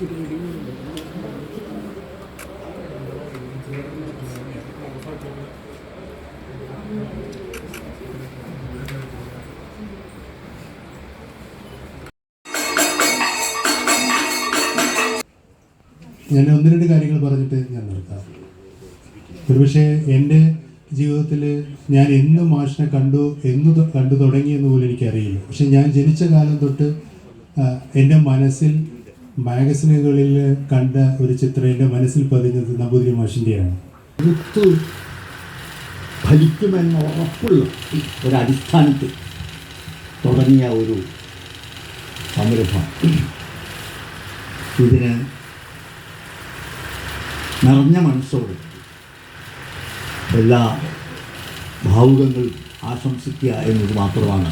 ഞാൻ ഒന്ന് രണ്ട് കാര്യങ്ങൾ പറഞ്ഞിട്ട് ഞാൻ നിർത്താം. ഒരുപക്ഷെ എന്റെ ജീവിതത്തിൽ ഞാൻ എന്ന് മാഷിനെ കണ്ടു എന്ന് കണ്ടു തുടങ്ങിയെന്ന് പോലും എനിക്കറിയില്ല. പക്ഷെ ഞാൻ ജനിച്ച കാലം തൊട്ട് എന്റെ മനസ്സിൽ മാഗസിനുകളിൽ കണ്ട ഒരു ചിത്രം എന്റെ മനസ്സിൽ പതിഞ്ഞത് നമ്പൂതിരി മാഷിന്റെയാണ്. എഴുത്ത് ഫലിക്കുമെന്ന് ഉറപ്പുള്ള ഒരടിസ്ഥാനത്തിൽ തുടങ്ങിയ ഒരു സംരംഭം. ഇതിന് നിറഞ്ഞ മനസ്സോട് എല്ലാ ഭാവുകങ്ങളും ആശംസിക്കുക എന്നത് മാത്രമാണ്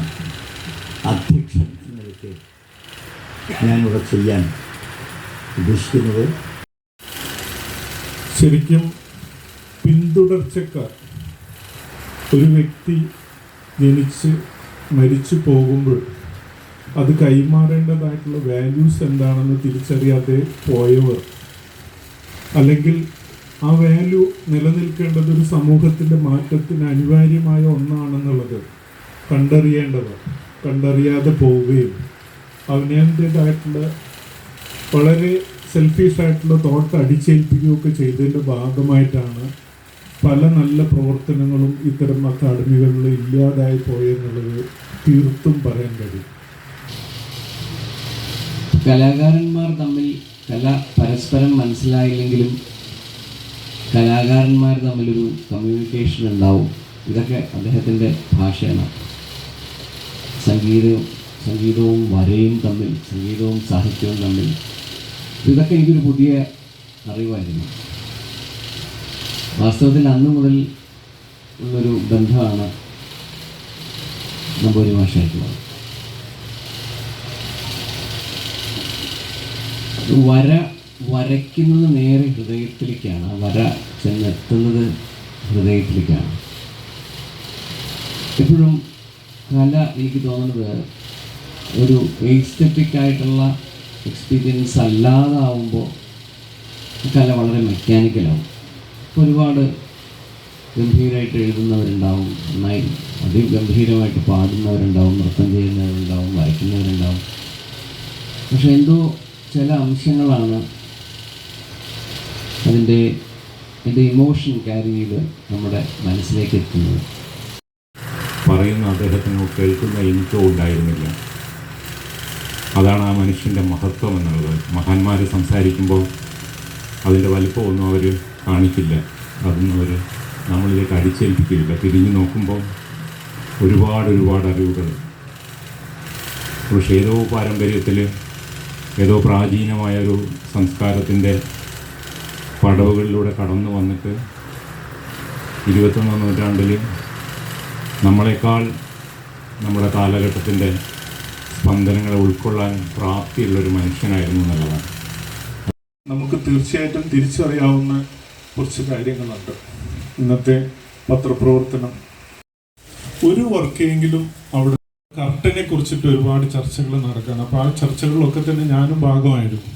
അധ്യക്ഷൻ എന്ന നിലയ്ക്ക് ഞാനിവിടെ ചെയ്യാൻ ഉദ്ദേശിക്കുന്നത് ശരിക്കും പിന്തുടർച്ചക്കാർ ഒരു വ്യക്തി ജനിച്ച് മരിച്ചു പോകുമ്പോൾ അത് കൈമാറേണ്ടതായിട്ടുള്ള വാല്യൂസ് എന്താണെന്ന് തിരിച്ചറിയാതെ പോയവർ അല്ലെങ്കിൽ ആ വാല്യൂ നിലനിൽക്കേണ്ടത് ഒരു സമൂഹത്തിന്റെ മാറ്റത്തിന് അനിവാര്യമായ ഒന്നാണെന്നുള്ളത് കണ്ടറിയേണ്ടവർ കണ്ടറിയാതെ പോവുകയും അവനേന്റേതായിട്ടുള്ള വളരെ സെൽഫിഷ് ആയിട്ടുള്ള തോട്ട് അടിച്ചേൽപ്പിക്കുകയൊക്കെ ചെയ്തതിന്റെ ഭാഗമായിട്ടാണ് പല നല്ല പ്രവർത്തനങ്ങളും ഇത്തരം അക്കാഡമികളിൽ ഇല്ലാതായി പോയെന്നുള്ളത് തീർത്തും പറയാൻ കഴിയും. കലാകാരന്മാർ തമ്മിൽ കല പരസ്പരം മനസ്സിലായില്ലെങ്കിലും കലാകാരന്മാർ തമ്മിലൊരു കമ്മ്യൂണിക്കേഷൻ ഉണ്ടാവും. ഇതൊക്കെ അദ്ദേഹത്തിന്റെ ഭാഷയാണ്. സംഗീതവും സംഗീതവും വരയും തമ്മിൽ സംഗീതവും സാഹിത്യവും തമ്മിൽ ഇതൊക്കെ എനിക്കൊരു പുതിയ അറിവായിരുന്നു. വാസ്തവത്തിൽ അന്ന് മുതൽ ഉള്ളൊരു ബന്ധമാണ് നമ്പൂരി ഭാഷയായിട്ടുള്ളത് വര വരയ്ക്കുന്നത് നേരെ ഹൃദയത്തിലേക്കാണ് വര ചെന്നെത്തുന്നത് ഹൃദയത്തിലേക്കാണ്. എപ്പോഴും കല എനിക്ക് തോന്നുന്നത് ഒരു എയ്സ്തെറ്റിക് ആയിട്ടുള്ള എക്സ്പീരിയൻസ് അല്ലാതാവുമ്പോൾ കല വളരെ മെക്കാനിക്കലാവും ഒരുപാട് ഗംഭീരമായിട്ട് എഴുതുന്നവരുണ്ടാവും നന്നായി അതിഗംഭീരമായിട്ട് പാടുന്നവരുണ്ടാവും നൃത്തം ചെയ്യുന്നവരുണ്ടാവും വരയ്ക്കുന്നവരുണ്ടാവും. പക്ഷെ എന്തോ ചില അംശങ്ങളാണ് അതിന്റെ എന്റെ ഇമോഷൻ ക്യാരി ചെയ്ത് നമ്മുടെ മനസ്സിലേക്ക് എത്തുന്നത്. പറയുന്ന അദ്ദേഹത്തിന് കേൾക്കുന്ന എനിക്കോ ഉണ്ടായിരുന്നില്ല. അതാണ് ആ മനുഷ്യന്റെ മഹത്വം എന്നുള്ളത്. മഹാന്മാർ സംസാരിക്കുമ്പോൾ അതിന്റെ വലിപ്പമൊന്നും അവർ കാണിക്കില്ല. അതൊന്നും അവർ നമ്മളിലേക്ക് അടിച്ചേൽപ്പിക്കില്ല. തിരിഞ്ഞു നോക്കുമ്പോൾ ഒരുപാട് ഒരുപാട് അറിവുകൾ. പക്ഷേ ഏതോ പാരമ്പര്യത്തിൽ ഏതോ പ്രാചീനമായ ഒരു സംസ്കാരത്തിന്റെ പടവുകളിലൂടെ കടന്നു വന്നിട്ട് ഇരുപത്തൊന്നാം നൂറ്റാണ്ടിൽ നമ്മളെക്കാൾ നമ്മുടെ കാലഘട്ടത്തിന്റെ സ്പന്ദനങ്ങളെ ഉൾക്കൊള്ളാൻ പ്രാപ്തിയുള്ള ഒരു മനുഷ്യനായിരുന്നു എന്നുള്ളതാണ്. നമുക്ക് തീർച്ചയായിട്ടും തിരിച്ചറിയാവുന്ന കുറച്ച് കാര്യങ്ങളുണ്ട്. ഇന്നത്തെ പത്രപ്രവർത്തനം. ഒരു വർക്കെങ്കിലും അവിടെ കർട്ടനെ കുറിച്ചിട്ട് ഒരുപാട് ചർച്ചകൾ നടക്കുകയാണ് അപ്പോൾ ആ ചർച്ചകളിലൊക്കെ തന്നെ ഞാനും ഭാഗമായിരുന്നു.